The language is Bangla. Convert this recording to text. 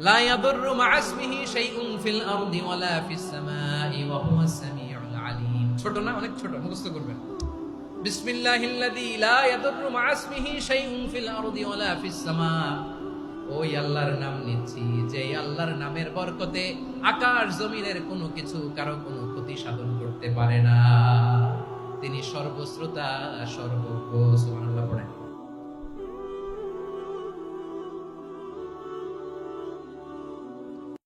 ইয়াদুররু মা'a ইসমিহি শাইউন ফিল আরদি ওয়ালা ফিস সামাই ওয়া হুয়াস সামিউল আলিম ছোট না? অনেক ছোট। মুখস্থ করবেন। বিসমিল্লাহিল্লাযী লা ইয়াদুররু মা'a ইসমিহি শাইউন ফিল আরদি ওয়ালা ফিস সামা। ওই আল্লাহর নাম নিচ্ছি। যে আল্লাহর নামের বরকতে আকাশ জমিনের কোনো কিছু কারও কোনো ক্ষতি সাধন করতে পারে না। তিনি সর্বশ্রোতা, সর্বজ্ঞ, সুবহানাল্লাহ।